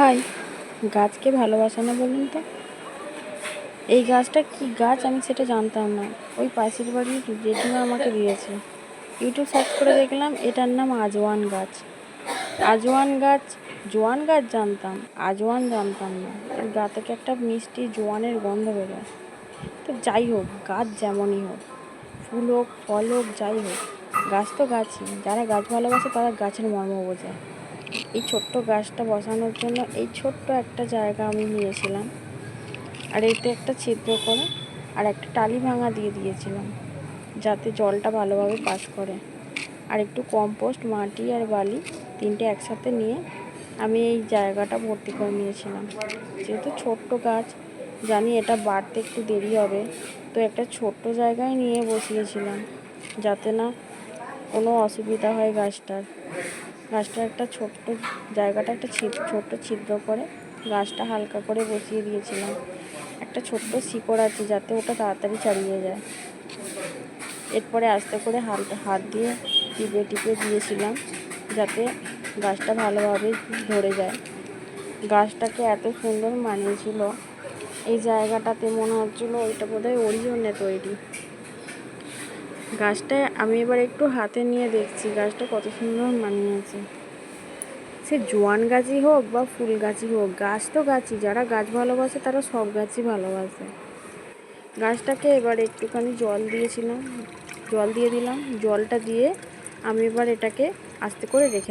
High, গাছকে ভালোবাসে না বলুন তো? এই গাছটা কি গাছ আমি সেটা জানতাম না। ওই পাশের বাড়ির জেঠিমা আমাকে দিয়েছে। ইউটিউব সার্চ করে দেখলাম, এটার নাম আজওয়ান গাছ। আজওয়ান গাছ, জোয়ান গাছ জানতাম। আজওয়ান জানতাম না। এর গা থেকে একটা মিষ্টি জোয়ানের গন্ধ বেরোয়। তো যাই হোক, গাছ যেমনই হোক, ফুল হোক, ফল হোক, যাই হোক, গাছ তো গাছই। যারা গাছ ভালোবাসে তারা গাছের মর্ম বোঝে। এই ছোট্ট গাছটা বসানোর জন্য এই ছোট্ট একটা জায়গা আমি নিয়েছিলাম। আর এতে একটা ছিদ্র করে আর একটা টালি ভাঙা দিয়ে দিয়েছিলাম, যাতে জলটা ভালোভাবে পাস করে। আর একটু কম্পোস্ট, মাটি আর বালি তিনটে একসাথে নিয়ে আমি এই জায়গাটা ভর্তি করে নিয়েছিলাম। যেহেতু ছোট্ট গাছ, জানি এটা বাড়তে একটু দেরি হবে, তো একটা ছোট্ট জায়গায় নিয়ে বসিয়েছিলাম, যাতে না কোনো অসুবিধা হয় গাছটার। গাছটা একটা ছোট্ট জায়গাটা একটা ছিদ্র, ছোট্ট ছিদ্র করে গাছটা হালকা করে বসিয়ে দিয়েছিলাম। একটা ছোট্ট শিকড় আছে যাতে ওটা তাড়াতাড়ি চালিয়ে যায়। এরপরে আস্তে করে হাত হাত দিয়ে টিপে টিপে দিয়েছিলাম যাতে গাছটা ভালোভাবে ধরে যায়। গাছটাকে এত সুন্দর মানিয়েছিল, এই জায়গাটাতে মনে হচ্ছিল এটা বোধহয় ওরিজনে তৈরি। গাছটা আমি এবার একটু হাতে নিয়ে দেখছি, গাছটা কত সুন্দর মানিয়েছে। সে জোয়ান গাছই হোক বা ফুল গাছই হোক, গাছ তো গাছই, যারা গাছ ভালোবাসে তারা সব গাছই ভালোবাসে। গাছটাকে এবার একটুখানি জল দিয়েছিলাম, জল দিয়ে দিলাম, জলটা দিয়ে আমি এবার এটাকে আস্তে করে রেখে